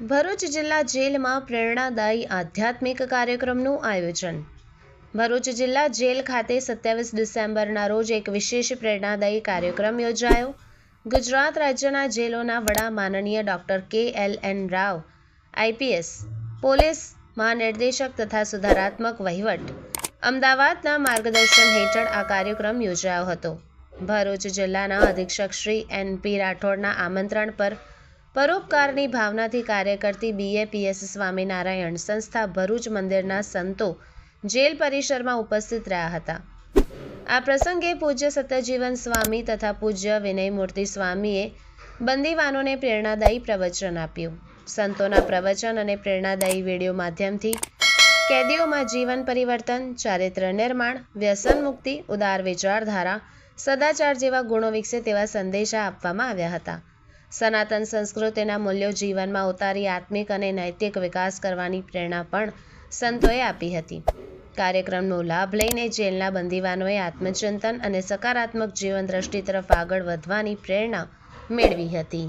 ભરૂચ જિલ્લા જેલમાં પ્રેરણાદાયી આધ્યાત્મિક કાર્યક્રમનું આયોજન. ભરૂચ જિલ્લા જેલ ખાતે સત્યાવીસ ડિસેમ્બરના રોજ એક વિશેષ પ્રેરણાદાયી કાર્યક્રમ યોજાયો. ગુજરાત રાજ્યના જેલોના વડા માનનીય doctor K L N Rao IPS police મહાનિર્દેશક તથા સુધારાત્મક વહીવટ અમદાવાદના માર્ગદર્શન હેઠળ આ કાર્યક્રમ યોજાયો હતો. ભરૂચ જિલ્લાના અધિક્ષક શ્રી એન પી રાઠોડના આમંત્રણ પર પરોપકારની ભાવનાથી કાર્ય કરતી બીએપીએસ સ્વામિનારાયણ સંસ્થા ભરૂચ મંદિરના સંતો જેલ પરિસરમાં ઉપસ્થિત રહ્યા હતા. આ પ્રસંગે પૂજ્ય સત્યજીવન સ્વામી તથા પૂજ્ય વિનયમૂર્તિ સ્વામીએ બંદીવાનોને પ્રેરણાદાયી પ્રવચન આપ્યું. સંતોના પ્રવચન અને પ્રેરણાદાયી વીડિયો માધ્યમથી કેદીઓમાં જીવન પરિવર્તન, ચારિત્ર નિર્માણ, વ્યસન મુક્તિ, ઉદાર વિચારધારા, સદાચાર જેવા ગુણો વિકસે તેવા સંદેશા આપવામાં આવ્યા હતા. સનાતન સંસ્કૃતિના મૂલ્યો જીવનમાં ઉતારી આત્મિક અને નૈતિક વિકાસ કરવાની પ્રેરણા પણ સંતોએ આપી હતી. કાર્યક્રમનો લાભ લઈને જેલના બંદીવાનોએ આત્મચિંતન અને સકારાત્મક જીવન દ્રષ્ટિ તરફ આગળ વધવાની પ્રેરણા મેળવી હતી.